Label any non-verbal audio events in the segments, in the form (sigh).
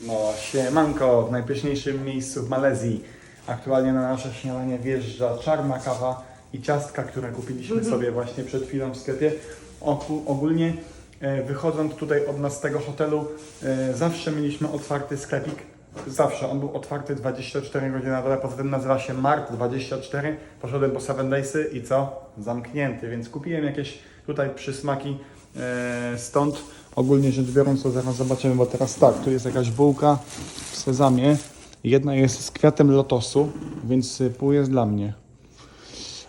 No, siemanko, w najpyszniejszym miejscu w Malezji. Aktualnie na nasze śniadanie wjeżdża czarna kawa i ciastka, które kupiliśmy sobie właśnie przed chwilą w sklepie. Ogólnie e, wychodząc tutaj od nas z tego hotelu, e, zawsze mieliśmy otwarty sklepik. Zawsze, on był otwarty 24 godziny na dobę, poza tym nazywa się Mart 24. Poszedłem po 7 Daysy i co? Zamknięty, więc kupiłem jakieś tutaj przysmaki e, stąd. Ogólnie rzecz biorąc, to zaraz zobaczymy, bo teraz tak, tu jest jakaś bułka w sezamie. Jedna jest z kwiatem lotosu, więc pół jest dla mnie.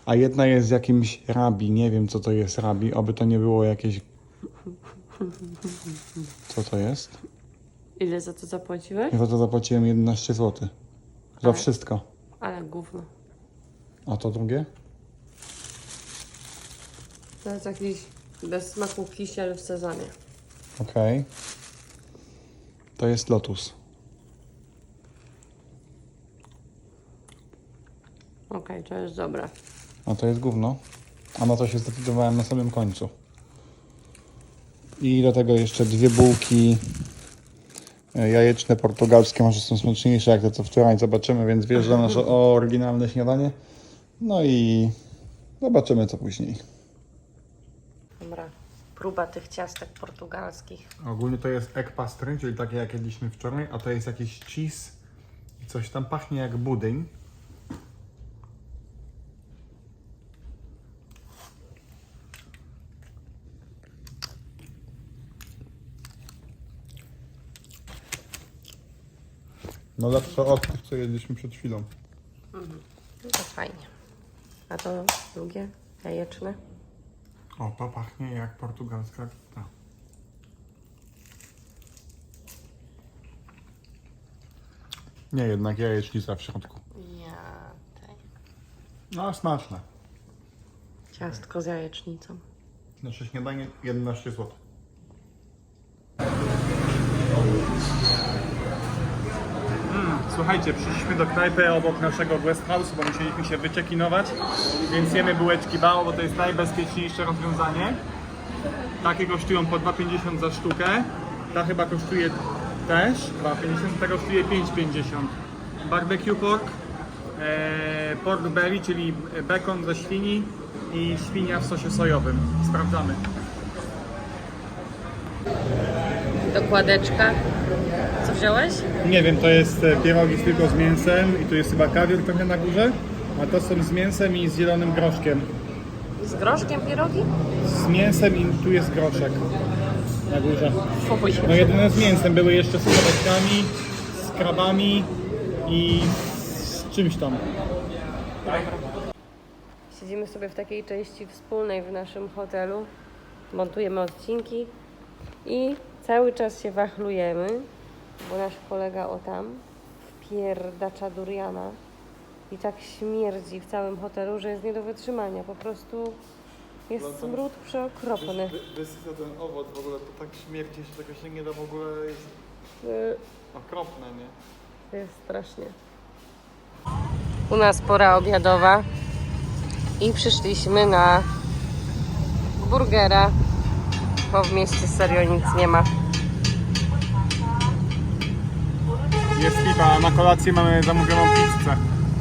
A jedna jest z jakimś rabi. Nie wiem, co to jest rabi. Oby to nie było jakieś. Co to jest? Ile za to zapłaciłeś? Ja za to zapłaciłem 11 zł. Za Ale- wszystko. Ale gówno. A to drugie? To jest jakiś bez smaku kisiel w sezamie. Okej. To jest lotus. Okej, to jest dobre. A to jest gówno. A na to się zdecydowałem na samym końcu. I do tego jeszcze dwie bułki jajeczne portugalskie. Może są smaczniejsze jak te co wczoraj. Zobaczymy, więc wjeżdża nasze oryginalne śniadanie. No i zobaczymy co później. Dobra. Próba tych ciastek portugalskich. Ogólnie to jest egg pastry, czyli takie jak jedliśmy wczoraj, a to jest jakiś cheese i coś tam pachnie jak budyń. No lepsze od tych, co jedliśmy przed chwilą. No to fajnie. A to drugie? Jajeczne? O, to pachnie jak portugalska pizza. Nie, jednak jajecznica w środku. Ja. Tej. No, smaczne. Ciastko z jajecznicą. Nasze śniadanie 11 zł. Mm, Słuchajcie, przyszliśmy do knajpy obok naszego guest house, bo musieliśmy się wyciekinować, więc jemy bułeczki bao, bo to jest najbezpieczniejsze rozwiązanie. Takie kosztują po 2,50 za sztukę. Ta chyba kosztuje też 2,50, ta kosztuje 5,50. Barbecue pork, e, pork belly, czyli bekon ze świni i świnia w sosie sojowym. Sprawdzamy. Dokładeczka. Wziąłeś? Nie wiem, to jest e, pierogi tylko z mięsem i tu jest chyba kawior trochę na górze, a to są z mięsem i z zielonym groszkiem. Z groszkiem pierogi? Z mięsem i tu jest groszek na górze. No jedyne z mięsem, były jeszcze z krewetkami, z krabami i z czymś tam. Siedzimy sobie w takiej części wspólnej w naszym hotelu. Montujemy odcinki i cały czas się wachlujemy, bo nasz kolega o tam wpierdacza duriana i tak śmierdzi w całym hotelu, że jest nie do wytrzymania. Po prostu jest smród przeokropny. Wysysa ten owoc w ogóle, to tak śmierdzi, że tego się nie da w ogóle, jest Y, okropne, nie? To jest strasznie. U nas pora obiadowa i przyszliśmy na burgera, bo w mieście serio nic nie ma. Jest lipa, a na kolację mamy zamówioną pizzę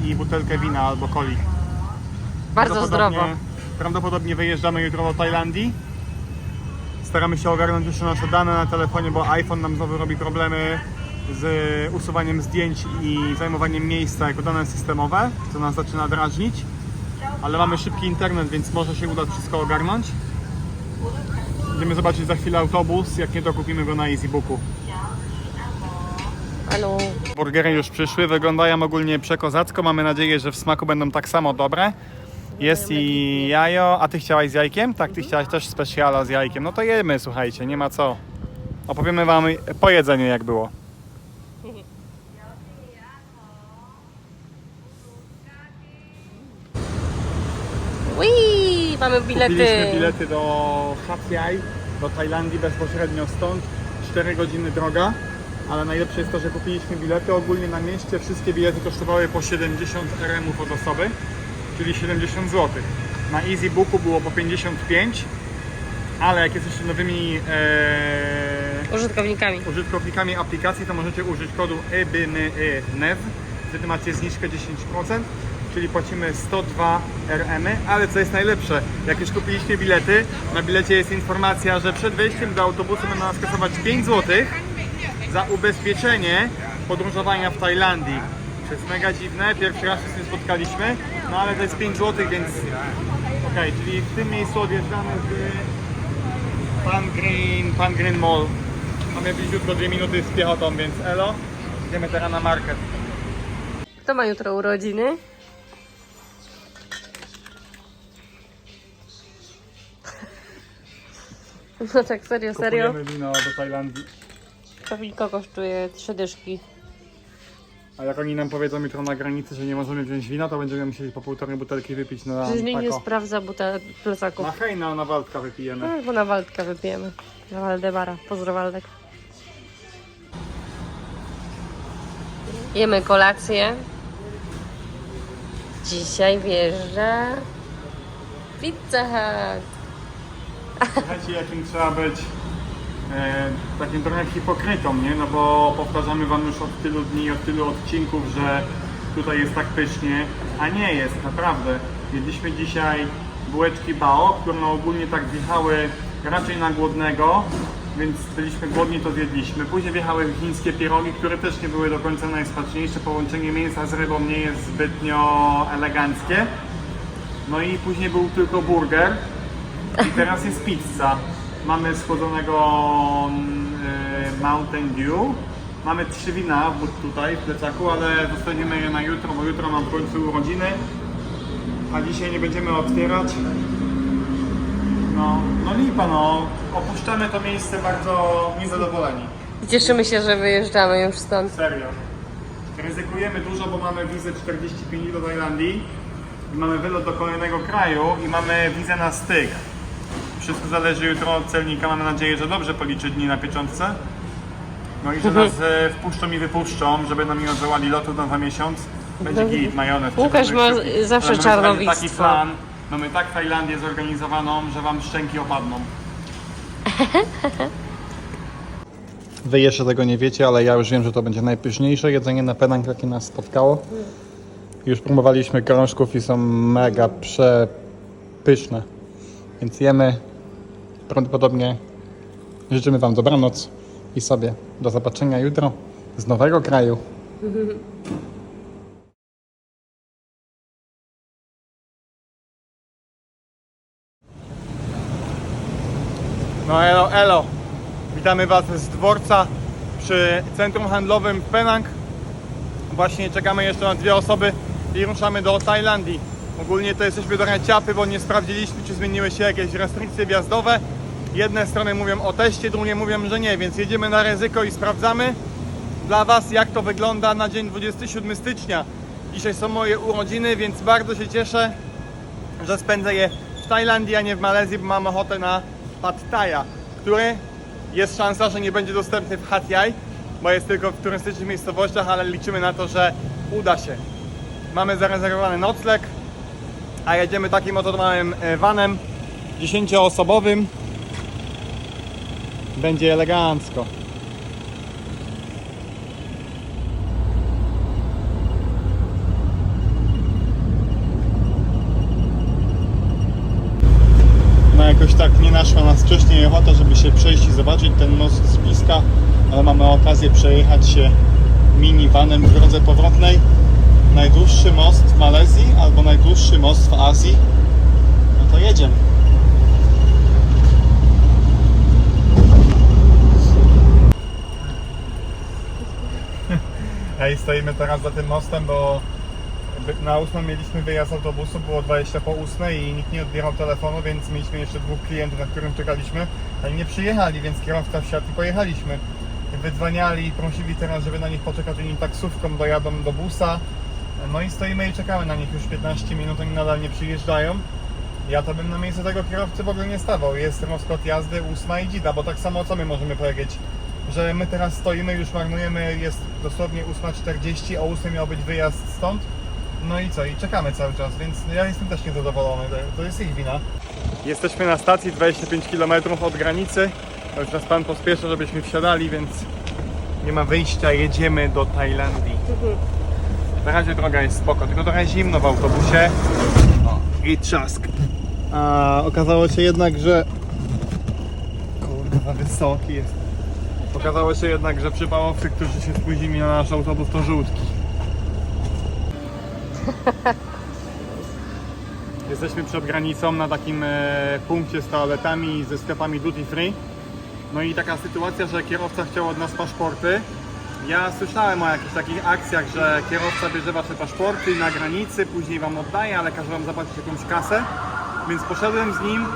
i butelkę wina albo coli. Bardzo zdrowo. Prawdopodobnie wyjeżdżamy jutro do Tajlandii. Staramy się ogarnąć jeszcze nasze dane na telefonie, bo iPhone nam znowu robi problemy z usuwaniem zdjęć i zajmowaniem miejsca jako dane systemowe, co nas zaczyna drażnić. Ale mamy szybki internet, więc może się uda wszystko ogarnąć. Będziemy zobaczyć za chwilę autobus, jak nie to kupimy go na EasyBooku. Burgery już przyszły, wyglądają ogólnie przekozacko. Mamy nadzieję, że w smaku będą tak samo dobre. Jest i jajo, a ty chciałaś z jajkiem? Tak, ty chciałaś też specjala z jajkiem. No to jemy, słuchajcie, nie ma co. Opowiemy wam po jedzeniu jak było. Ui, mamy bilety. Kupiliśmy bilety do Hat Yai, do Tajlandii bezpośrednio stąd. 4 godziny droga, ale najlepsze jest to, że kupiliśmy bilety ogólnie na mieście. Wszystkie bilety kosztowały po 70 RM od osoby, czyli 70 zł. Na EasyBooku było po 55, ale jak jesteście nowymi e, Użytkownikami. użytkownikami aplikacji, to możecie użyć kodu E EBNYNEW. Wtedy macie zniżkę 10%, czyli płacimy 102 RM, ale co jest najlepsze, jak już kupiliście bilety, na bilecie jest informacja, że przed wejściem do autobusu będą nas kasować 5 zł za ubezpieczenie podróżowania w Tajlandii. To jest mega dziwne, pierwszy raz się z tym spotkaliśmy, no ale to jest 5 zł, więc okej, czyli w tym miejscu odjeżdżamy z Pan Green, Pan Green Mall. Mamy bliziutko 2 minuty z piechotą, więc elo. Idziemy teraz na market. Kto ma jutro urodziny? (laughs) No tak, serio, serio. Kupujemy wino do Tajlandii. Winko kosztuje trzy dyszki. A jak oni nam powiedzą jutro na granicy, że nie możemy wziąć wina, to będziemy musieli po półtorej butelki wypić na Przecież nikt nie tako. sprawdza butel plecaków. Na hejna, na Waldka wypijemy. No, bo na Waldka wypijemy. Na Waldemara. Pozdro Waldek. Jemy kolację. Dzisiaj wjeżdża Pizza Hut. Słuchajcie, jakim trzeba być e, takim trochę hipokrytą, nie? No bo powtarzamy wam już od tylu dni, od tylu odcinków, że tutaj jest tak pysznie, a nie jest, naprawdę. Jedliśmy dzisiaj bułeczki bao, które no ogólnie tak wjechały raczej na głodnego, więc byliśmy głodni, to zjedliśmy. Później wjechały chińskie pierogi, które też nie były do końca najsmaczniejsze. Połączenie mięsa z rybą nie jest zbytnio eleganckie. No i później był tylko burger. I teraz jest pizza. Mamy schłodzonego mm, y, Mountain Dew. Mamy trzy wina tutaj w plecaku, ale zostawimy je na jutro, bo jutro mam w końcu urodziny. A dzisiaj nie będziemy otwierać. No, no lipa no. Opuszczamy to miejsce bardzo niezadowoleni. Cieszymy się, że wyjeżdżamy już stąd. Serio. Ryzykujemy dużo, bo mamy wizę 45 dni do Tajlandii. I mamy wylot do kolejnego kraju i mamy wizę na styk. Wszystko zależy jutro od celnika. Mamy nadzieję, że dobrze policzy dni na pieczątce. No i że nas e, wpuszczą i wypuszczą, żeby nam nie odwołali lotu na za miesiąc. Będzie git, majonez. Łukasz ma zawsze Ale mamy taki plan. Mamy tak Tajlandię zorganizowaną, że wam szczęki opadną. Wy jeszcze tego nie wiecie, ale ja już wiem, że to będzie najpyszniejsze jedzenie na Penang, jakie nas spotkało. Już próbowaliśmy krążków i są mega przepyszne. Więc jemy. Prawdopodobnie życzymy Wam dobranoc i sobie do zobaczenia jutro z nowego kraju. (laughs) No elo, elo. Witamy Was z dworca przy centrum handlowym Penang. Właśnie czekamy jeszcze na dwie osoby i ruszamy do Tajlandii. Ogólnie to jesteśmy trochę ciapy, bo nie sprawdziliśmy, czy zmieniły się jakieś restrykcje wjazdowe. Jedne strony mówią o teście, drugie mówią, że nie, więc jedziemy na ryzyko i sprawdzamy dla Was, jak to wygląda na dzień 27 stycznia. Dzisiaj są moje urodziny, więc bardzo się cieszę, że spędzę je w Tajlandii, a nie w Malezji, bo mam ochotę na Pad Thai'a, który jest szansa, że nie będzie dostępny w Hat Yai, bo jest tylko w turystycznych miejscowościach, ale liczymy na to, że uda się. Mamy zarezerwowany nocleg, a jedziemy takim oto małym e, vanem 10-osobowym. Będzie elegancko. No jakoś tak nie naszła nas wcześniej ochota, żeby się przejść i zobaczyć ten most z bliska, ale mamy okazję przejechać się minivanem w drodze powrotnej. Najdłuższy most w Malezji albo najdłuższy most w Azji. No to jedziemy. Ej, stoimy teraz za tym mostem, bo Na 8 mieliśmy wyjazd autobusu, było 20 po 8 i nikt nie odbierał telefonu, więc mieliśmy jeszcze dwóch klientów, na którym czekaliśmy. Oni nie przyjechali, więc kierowca wsiadł i pojechaliśmy. Wydzwaniali i prosili teraz, żeby na nich poczekać, oni taksówką dojadą do busa. No i stoimy i czekamy na nich już 15 minut, oni nadal nie przyjeżdżają. Ja to bym na miejsce tego kierowcy w ogóle nie stawał. Jest rozkład jazdy 8 i dzida, bo tak samo co my możemy powiedzieć? Że my teraz stoimy, już marnujemy, jest dosłownie 8.40, o 8 miał być wyjazd stąd. No i co? I czekamy cały czas, więc ja jestem też niezadowolony. To jest ich wina. Jesteśmy na stacji 25 km od granicy. Już nas pan pospieszy, żebyśmy wsiadali, więc nie ma wyjścia, jedziemy do Tajlandii. Na razie droga jest spoko, tylko trochę zimno w autobusie. O, i trzask. A okazało się jednak, że... Kurwa, wysoki jest. Okazało się jednak, że przypałowcy, którzy się spóźnili na nasz autobus, to żółtki. (laughs) Jesteśmy przed granicą na takim e, punkcie z toaletami i ze sklepami duty free. No i taka sytuacja, że kierowca chciał od nas paszporty. Ja słyszałem o jakichś takich akcjach, że kierowca bierze wasze paszporty na granicy, później wam oddaje, ale każe wam zapłacić jakąś kasę. Więc poszedłem z nim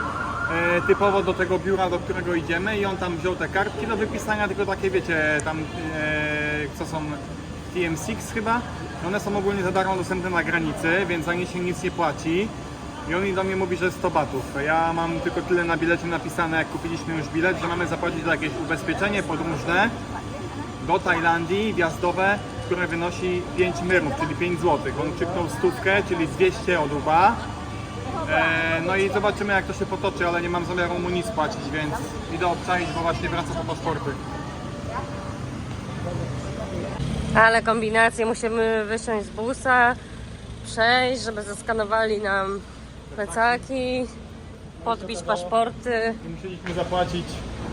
typowo do tego biura, do którego idziemy i on tam wziął te kartki do wypisania, tylko takie wiecie, tam e, co są TM6 chyba. One są ogólnie za darmo dostępne na granicy, więc za nie się nic nie płaci. I on do mnie mówi, że 100 batów. Ja mam tylko tyle na bilecie napisane, jak kupiliśmy już bilet, że mamy zapłacić za jakieś ubezpieczenie podróżne do Tajlandii, wjazdowe, które wynosi 5 myrów, czyli 5 zł. On krzyknął stówkę, czyli 200 od łba. E, no i zobaczymy jak to się potoczy, ale nie mam zamiaru mu nic płacić, więc idę obczaić, bo właśnie wraca po paszporty. Ale kombinację musimy wysiąść z busa, przejść, żeby zeskanowali nam plecaki, podbić paszporty. I Musieliśmy zapłacić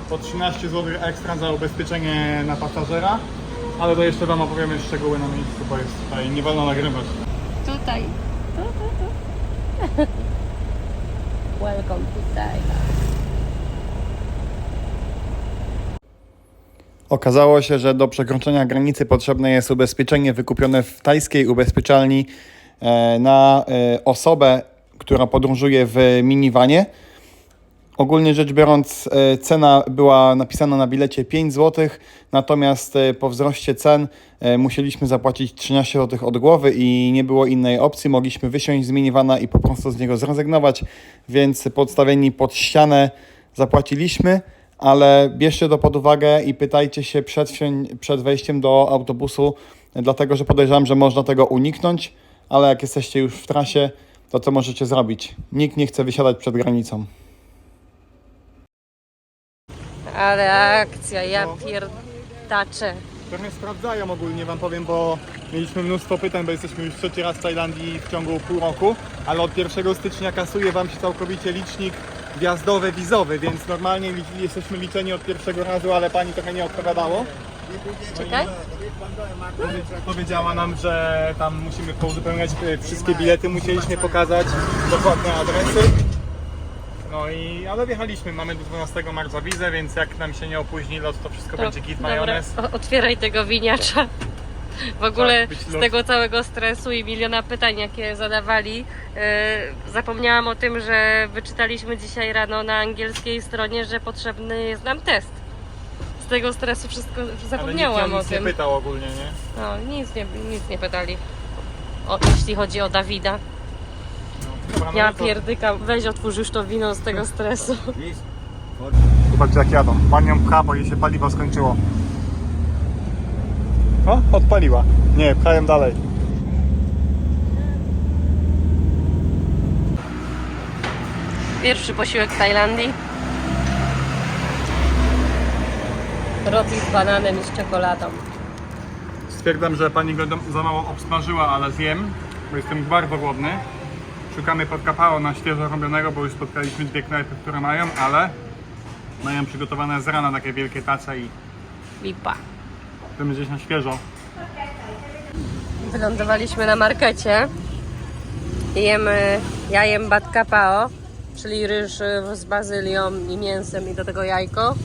po 13 zł ekstra za ubezpieczenie na pasażera, ale to jeszcze Wam opowiemy szczegóły na miejscu, bo jest tutaj nie wolno nagrywać. Tutaj. Tu, tu, tu. (laughs) Welcome to Thailand. Okazało się, że do przekroczenia granicy potrzebne jest ubezpieczenie wykupione w tajskiej ubezpieczalni e, na e, osobę, która podróżuje w minivanie. Ogólnie rzecz biorąc, e, cena była napisana na bilecie 5 zł, natomiast e, po wzroście cen e, musieliśmy zapłacić 13 zł od głowy i nie było innej opcji. Mogliśmy wysiąść z minivana i po prostu z niego zrezygnować, więc podstawieni pod ścianę zapłaciliśmy, ale bierzcie to pod uwagę i pytajcie się przed, przed wejściem do autobusu, dlatego że podejrzewam, że można tego uniknąć, ale jak jesteście już w trasie, to co możecie zrobić? Nikt nie chce wysiadać przed granicą. Ale akcja, ja pierdaczę. Trochę sprawdzają ogólnie Wam powiem, bo mieliśmy mnóstwo pytań, bo jesteśmy już trzeci raz w Tajlandii w ciągu pół roku, ale od 1 stycznia kasuje Wam się całkowicie licznik wjazdowy, wizowy, więc normalnie jesteśmy liczeni od pierwszego razu, ale Pani trochę nie odpowiadało. Czekaj. Powie- Powiedziała nam, że tam musimy pouzupełniać e, wszystkie bilety, musieliśmy pokazać dokładne adresy. No i, ale wjechaliśmy, mamy do 12 marca wizę, więc jak nam się nie opóźni lot, to wszystko będzie git Dobra, majonez. o- otwieraj tego winiacza. W ogóle być z tego całego stresu i miliona pytań, jakie zadawali, yy, zapomniałam o tym, że wyczytaliśmy dzisiaj rano na angielskiej stronie, że potrzebny jest nam test. Z tego stresu wszystko zapomniałam Ale nikt o nic nie tym. pytał ogólnie, nie? No, nic nie, nic nie pytali. O, jeśli chodzi o Dawida. Dobra, no Ja to- pierdykam, weź otwórz już to wino z tego stresu. Zobaczcie jak jadą. Pan ją pcha, bo jej się paliwo skończyło. O, odpaliła. Nie, pchają dalej. Pierwszy posiłek w Tajlandii. Roti z bananem i z czekoladą. Stwierdzam, że pani go za mało obsmażyła, ale zjem, bo jestem bardzo głodny. Szukamy podkapao na świeżo robionego, bo już spotkaliśmy dwie knajpy, które mają, ale mają przygotowane z rana takie wielkie tace i Lipa. chcemy gdzieś na świeżo. Wylądowaliśmy na markecie. Jemy, ja jem batkapao, czyli ryż y, z bazylią i mięsem i do tego jajko.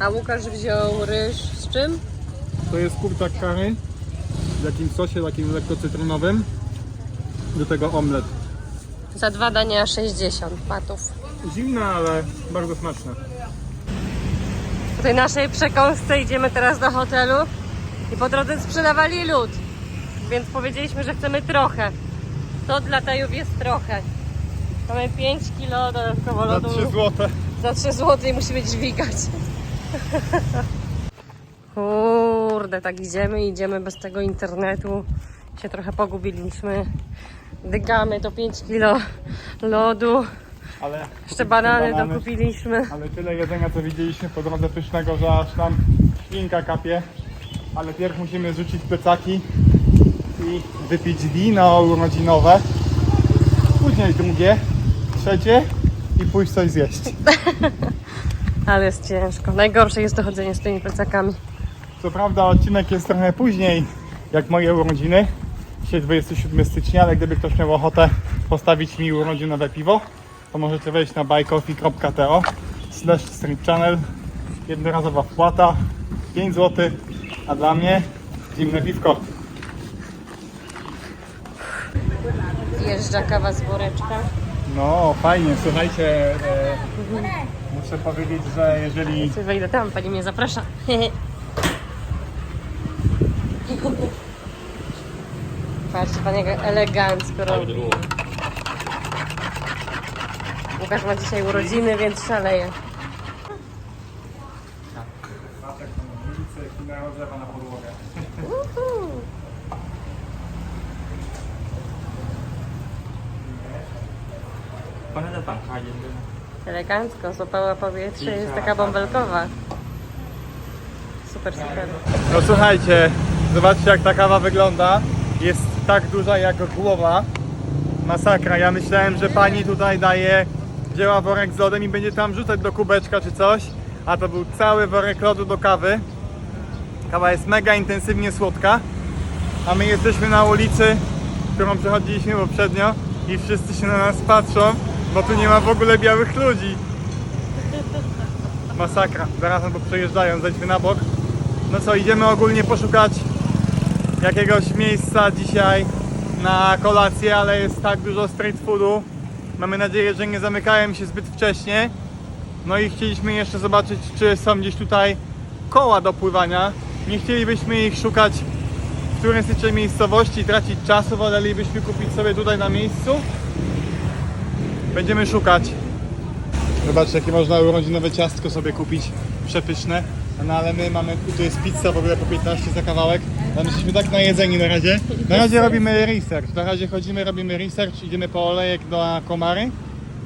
A Łukasz wziął ryż z czym? To jest kurczak curry w jakimś sosie takim lekko cytrynowym. Do tego omlet. Za dwa dania 60 patów. Zimne, ale bardzo smaczne. Po tej naszej przekąsce idziemy teraz do hotelu i po drodze sprzedawali lód. Więc powiedzieliśmy, że chcemy trochę. To dla Tajów jest trochę. Mamy 5 kilo dodatkowo Za lodu. 3 złote. Za 3 zł i musimy dźwigać. (laughs) Kurde, tak idziemy, idziemy bez tego internetu. Się trochę pogubiliśmy. Dygamy to 5 kilo lodu. Ale Jeszcze banany banany. dokupiliśmy. Ale tyle jedzenia, co widzieliśmy po drodze pysznego, że aż nam ślinka kapie. Ale pierw musimy zrzucić plecaki i wypić wino urodzinowe. Później drugie, trzecie i pójść coś zjeść. (laughs) Ale jest ciężko. Najgorsze jest dochodzenie z tymi plecakami. Co prawda odcinek jest trochę później, jak moje urodziny. Dzisiaj 27 stycznia, ale gdyby ktoś miał ochotę postawić mi urodzinowe piwo, to możecie wejść na buycoffee.to slash street channel. Jednorazowa wpłata 5 zł, a dla mnie zimne piwko. Jeżdża kawa z woreczka. No fajnie, słuchajcie, e, muszę powiedzieć, że jeżeli wejdę tam, pani mnie zaprasza. (laughs) Patrzcie, pan jak elegancko robi. Łukasz ma dzisiaj urodziny, więc szaleje. Patek na ulicy, kina na podłogę. Uhu. Elegancko, złapała powietrze, jest taka bąbelkowa. Super, super. No słuchajcie, zobaczcie jak ta kawa wygląda. Jest tak duża jak głowa. Masakra. Ja myślałem, że pani tutaj daje, wzięła worek z lodem i będzie tam rzucać do kubeczka czy coś. A to był cały worek lodu do kawy. Kawa jest mega intensywnie słodka. A my jesteśmy na ulicy, którą przechodziliśmy poprzednio i wszyscy się na nas patrzą, bo tu nie ma w ogóle białych ludzi. Masakra. Zaraz nam przejeżdżają, zejdźmy na bok. No co, idziemy ogólnie poszukać jakiegoś miejsca dzisiaj na kolację, ale jest tak dużo street foodu. Mamy nadzieję, że nie zamykają się zbyt wcześnie. No i chcieliśmy jeszcze zobaczyć, czy są gdzieś tutaj koła do pływania. Nie chcielibyśmy ich szukać w turystycznej miejscowości, tracić czasu, wolelibyśmy kupić sobie tutaj na miejscu. Będziemy szukać. Zobaczcie, jakie można urodzinowe ciastko sobie kupić, przepyszne. No ale my mamy, tu jest pizza w ogóle po 15 za kawałek. Tam jesteśmy tak najedzeni na razie. Na razie robimy research. Na razie chodzimy, robimy research, idziemy po olejek do Komary.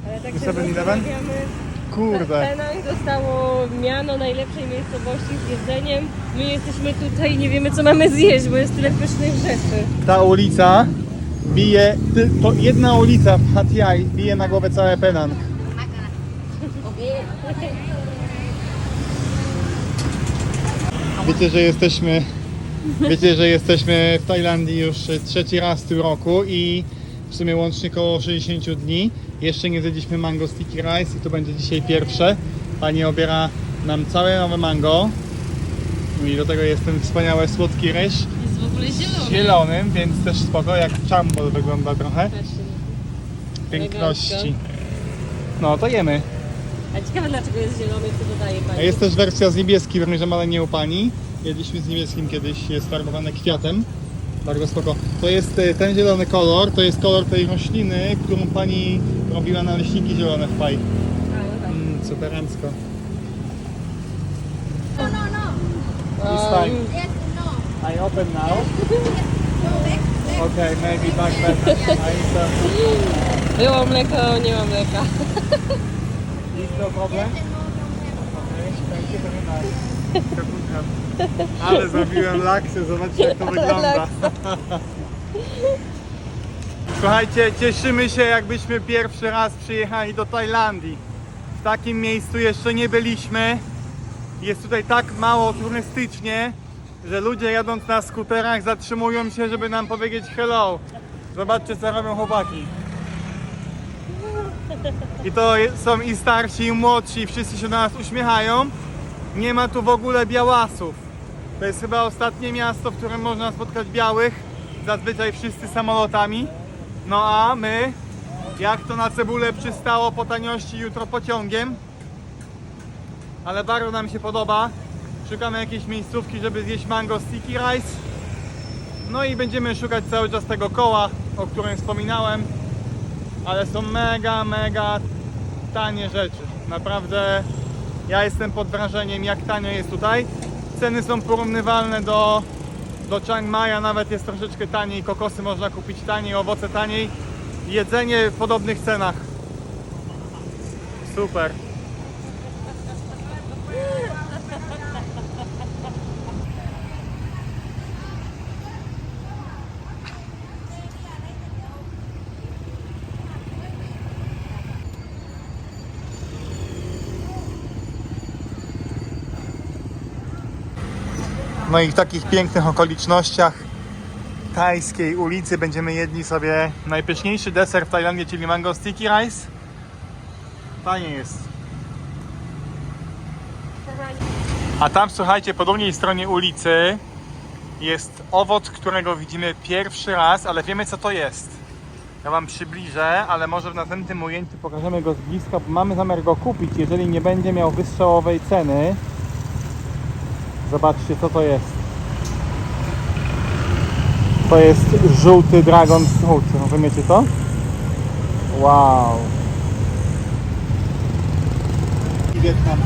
Ale tak się 7-Eleven? zastanawiamy. Kurde. Penang dostało miano najlepszej miejscowości z jedzeniem. My jesteśmy tutaj i nie wiemy co mamy zjeść, bo jest tyle pysznych rzeczy. Ta ulica bije, ty- to jedna ulica w Hatiai bije na głowę całe Penang. Wiecie, że jesteśmy Wiecie, że jesteśmy w Tajlandii już trzeci raz w tym roku i w sumie łącznie około 60 dni. Jeszcze nie zjedliśmy mango sticky rice i to będzie dzisiaj pierwsze. Pani obiera nam całe nowe mango. I do tego jest ten wspaniały słodki ryż Jest w ogóle z zielonym, więc też spoko, jak chambol wygląda trochę. Piękności. No to jemy. A ciekawe dlaczego jest zielony, co dodaje A pani. jest też wersja z niebieskim ryżem, ale nie u pani. Jedliśmy z niebieskim kiedyś, jest farbowane kwiatem. Bardzo spoko. To jest e, ten zielony kolor, to jest kolor tej rośliny, którą pani robiła naleśniki zielone w paj. A, no tak. Mm, superancko. No, no, no. Um, time. Yes, no. I open now. No, back, back. Okay, maybe back better. I uh, Było mleko, nie ma mleka. (laughs) No problem? Ale zrobiłem laksy, zobaczcie jak to wygląda. Słuchajcie, cieszymy się jakbyśmy pierwszy raz przyjechali do Tajlandii. W takim miejscu jeszcze nie byliśmy. Jest tutaj tak mało turystycznie, że ludzie jadąc na skuterach zatrzymują się, żeby nam powiedzieć hello. Zobaczcie co robią chłopaki. I to są i starsi, i młodsi, wszyscy się do nas uśmiechają. Nie ma tu w ogóle białasów. To jest chyba ostatnie miasto, w którym można spotkać białych. Zazwyczaj wszyscy samolotami. No a my, jak to na cebulę przystało po taniości, jutro pociągiem. Ale bardzo nam się podoba. Szukamy jakiejś miejscówki, żeby zjeść mango sticky rice. No i będziemy szukać cały czas tego koła, o którym wspominałem ale są mega, mega tanie rzeczy. Naprawdę ja jestem pod wrażeniem, jak tanio jest tutaj. Ceny są porównywalne do, do Chiang Mai, nawet jest troszeczkę taniej. Kokosy można kupić taniej, owoce taniej. Jedzenie w podobnych cenach. Super. No i w takich pięknych okolicznościach tajskiej ulicy będziemy jedli sobie najpyszniejszy deser w Tajlandii, czyli mango sticky rice. Fajnie jest. A tam słuchajcie, po drugiej stronie ulicy jest owoc, którego widzimy pierwszy raz, ale wiemy co to jest. Ja Wam przybliżę, ale może w następnym ujęciu pokażemy go z bliska, bo mamy zamiar go kupić, jeżeli nie będzie miał wystrzałowej ceny. Zobaczcie co to jest. To jest żółty dragon fruit. Rozumiecie to? Wow. Wietnam.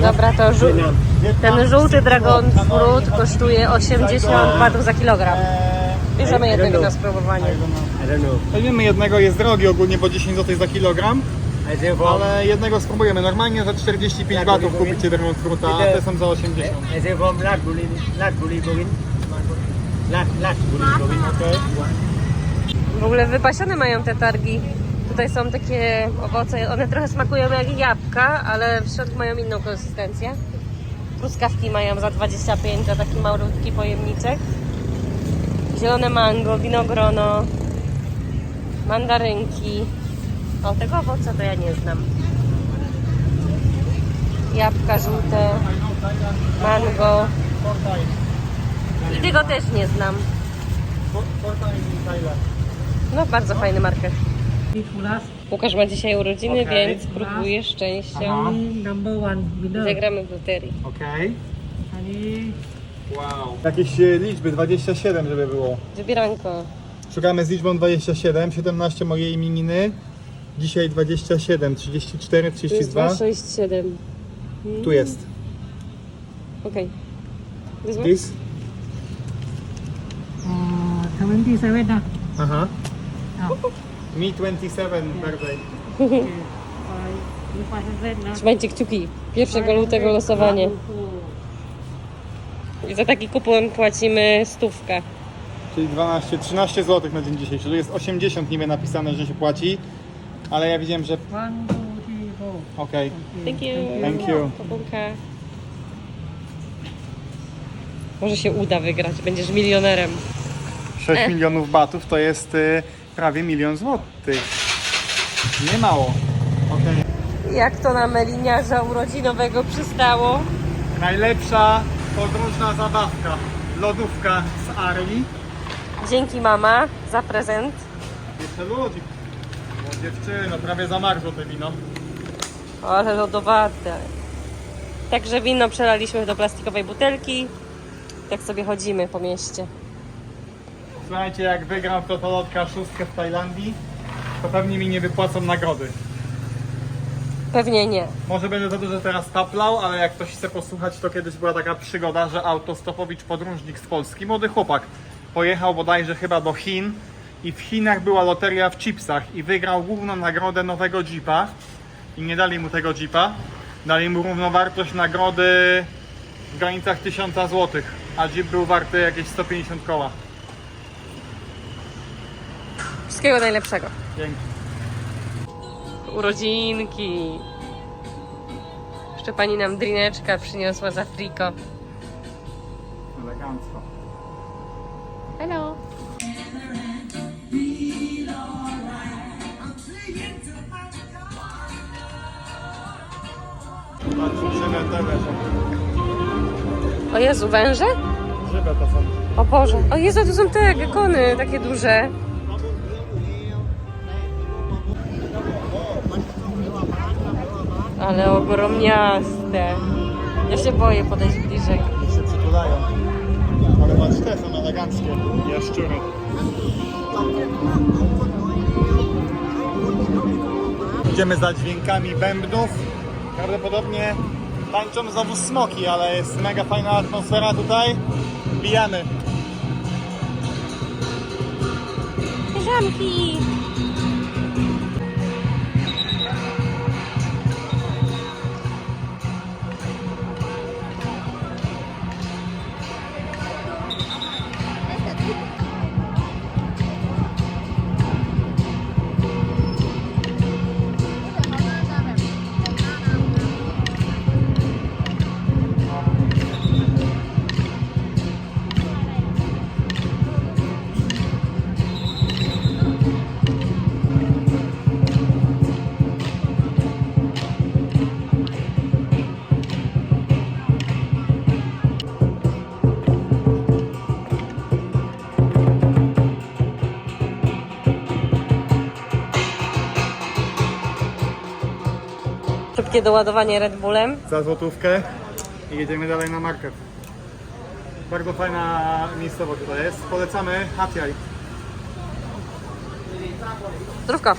Dobra, to Wietnam. ten żółty dragon fruit kosztuje 80 batów za kilogram. Eee, Bierzemy jednego na spróbowanie. Weźmiemy jednego, jest drogi ogólnie, bo 10 zł za kilogram, ale jednego spróbujemy. Normalnie za 45 batów kupicie dragon fruita, a te są za 80. I think from Latburi, Latburi, Govin. Lat, Latburi, Govin. Okej. W ogóle wypasione mają te targi. Tutaj są takie owoce, one trochę smakują jak jabłka, ale w środku mają inną konsystencję. Truskawki mają za 25 za taki malutki pojemniczek. Zielone mango, winogrono, mandarynki. O, tego owoca to ja nie znam. Jabłka żółte, mango. I tego też nie znam. No, bardzo fajny market. Łukasz ma dzisiaj urodziny, okay. więc próbuję szczęścia. Zagramy w loterii. Okej. Okay. Wow. Jakieś e, liczby, 27 żeby było. Wybieranko. Szukamy z liczbą 27, 17 mojej imieniny. Dzisiaj 27, 34, 32. 2, 6, 7. Tu jest. Okej. This one? This? Uh, 77. Aha. Oh. Mi 27 bardziej. Okay. Uh, 500 na. Trzymajcie kciuki. 1 lutego losowanie. I za taki kupon płacimy stówkę. Czyli 12, 13 zł na dzień dzisiejszy. Tu jest 80 niby napisane, że się płaci. Ale ja widziałem, że... 1 2 3 4 Okej. Thank you. Thank you. Może się uda wygrać, będziesz milionerem. 6 E. milionów batów to jest y, prawie milion złotych. Nie mało. Okej. Jak to na meliniarza urodzinowego przystało? Najlepsza podróżna zabawka. Lodówka z Arli. Dzięki mama za prezent. Jeszcze. Dziewczyno, prawie zamarzło to wino. Ale lodowate. Także wino przelaliśmy do plastikowej butelki. Tak sobie chodzimy po mieście. Słuchajcie, jak wygram w totolotka szóstkę w Tajlandii, to pewnie mi nie wypłacą nagrody. Pewnie nie. Może będę za dużo teraz taplał, ale jak ktoś chce posłuchać, to kiedyś była taka przygoda, że autostopowicz podróżnik z Polski, młody chłopak, pojechał bodajże chyba do Chin i w Chinach była loteria w chipsach i wygrał główną nagrodę nowego Jeepa i nie dali mu tego Jeepa, dali mu równowartość nagrody w granicach 1000 zł, a Jeep był warty jakieś 150 koła. Wszystkiego najlepszego. Dzięki. Urodzinki. Jeszcze pani nam drineczka przyniosła z Afriko. Elegancko. Hello. O Jezu, węże? Grzyby to są. O Boże. O Jezu, tu są te gekony takie duże. Ale ogromniaste. Ja się boję podejść bliżej. się przytulają. Ale patrz, te są eleganckie jaszczury. Idziemy za dźwiękami bębnów. Prawdopodobnie tańczą znowu smoki, ale jest mega fajna atmosfera tutaj. Bijamy. Piżamki. Szybkie doładowanie Red Bullem. za złotówkę i jedziemy dalej na market. Bardzo fajna miejscowość tutaj jest. Polecamy Hatjaj. Zdrówka.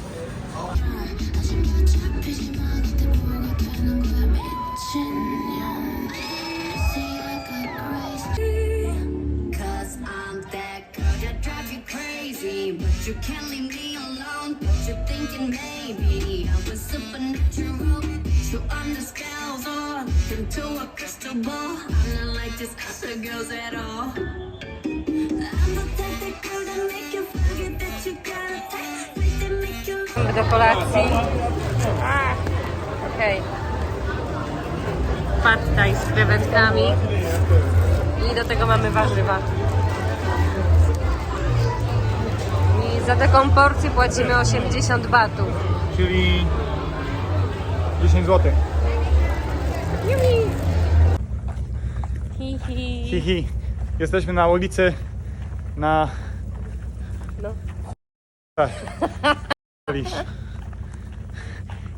Do kolacji. Okej. Thai z krewetkami. I do tego mamy warzywa. I za taką porcję płacimy 80 batów. Czyli 10 zł. Yumi! Hi, hi. Jesteśmy na ulicy na... No. Tak. (laughs)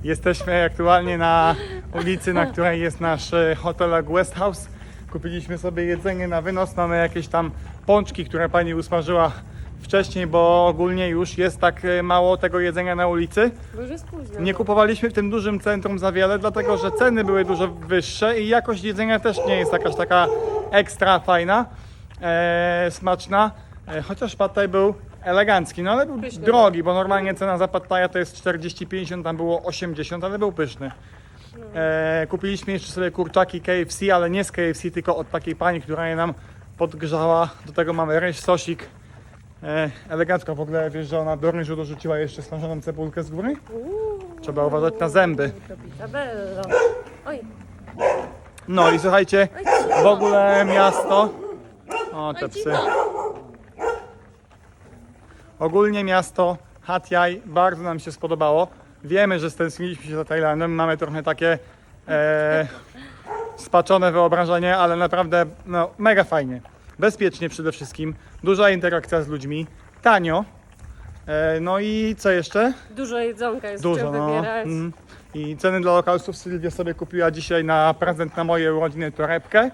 Jesteśmy aktualnie na ulicy, na której jest nasz e, hotel jak West House. Kupiliśmy sobie jedzenie na wynos. Mamy jakieś tam pączki, które pani usmażyła wcześniej, bo ogólnie już jest tak e, mało tego jedzenia na ulicy. Nie kupowaliśmy w tym dużym centrum za wiele, dlatego że ceny były dużo wyższe i jakość jedzenia też nie jest jakaś taka ekstra fajna, e, smaczna. E, chociaż pad thai był elegancki, no ale był Pyszny. drogi, bo normalnie cena za thai to jest 40-50, tam było 80, ale był pyszny. E, kupiliśmy jeszcze sobie kurczaki KFC, ale nie z KFC, tylko od takiej pani, która je nam podgrzała. Do tego mamy ryż, sosik. E, elegancko w ogóle wiesz, że ona do ryżu dorzuciła jeszcze smażoną cebulkę z góry? Trzeba uważać na zęby. Oj, No i słuchajcie, w ogóle miasto. O, te psy. Ogólnie miasto Hat Yai bardzo nam się spodobało. Wiemy, że stęskniliśmy się za Tajlandem. Mamy trochę takie e, spaczone wyobrażenie, ale naprawdę no, mega fajnie. Bezpiecznie przede wszystkim. Duża interakcja z ludźmi. Tanio. E, no i co jeszcze? dużo jedzonka jest Dużo, czym no. wybierać. Mm. I ceny dla lokalsów Sylwia sobie kupiła dzisiaj na prezent na moje urodziny torebkę,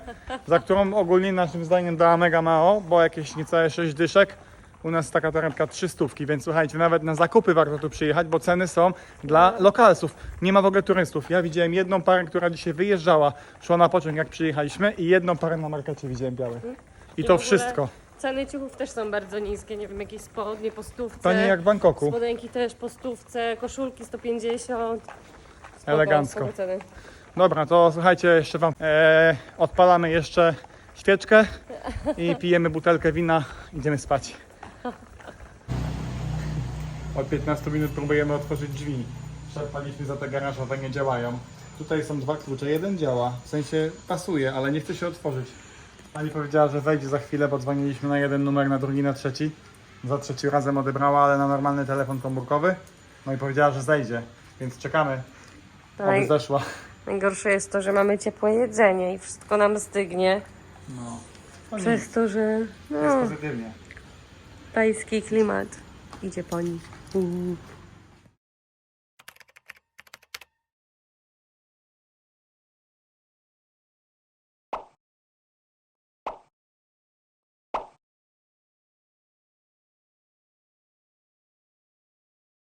za którą ogólnie naszym zdaniem dała mega mało, bo jakieś niecałe 6 dyszek. U nas taka torebka 300, więc słuchajcie, nawet na zakupy warto tu przyjechać, bo ceny są dla lokalsów. Nie ma w ogóle turystów. Ja widziałem jedną parę, która dzisiaj wyjeżdżała, szła na pociąg jak przyjechaliśmy i jedną parę na markecie widziałem białe. I I to wszystko. Ceny ciuchów też są bardzo niskie, nie wiem, jakieś spodnie po stówce. To nie jak w Bangkoku. Spodenki też po stówce, koszulki 150. Spoko, Elegancko. spoko ceny. Dobra, to słuchajcie, jeszcze wam e, odpalamy jeszcze świeczkę i pijemy butelkę wina, idziemy spać. Od 15 minut próbujemy otworzyć drzwi. Przepaliśmy za te garażowe, nie działają. Tutaj są dwa klucze, jeden działa, w sensie pasuje, ale nie chce się otworzyć. Pani powiedziała, że wejdzie za chwilę, bo dzwoniliśmy na jeden numer, na drugi, na trzeci. Za trzeci razem odebrała, ale na normalny telefon komórkowy. No i powiedziała, że zejdzie, więc czekamy, aby Naj, zeszła. najgorsze jest to, że mamy ciepłe jedzenie i wszystko nam stygnie. No. Nic. Przez to, że Jest no, pozytywnie. tajski klimat idzie po nich. Mm.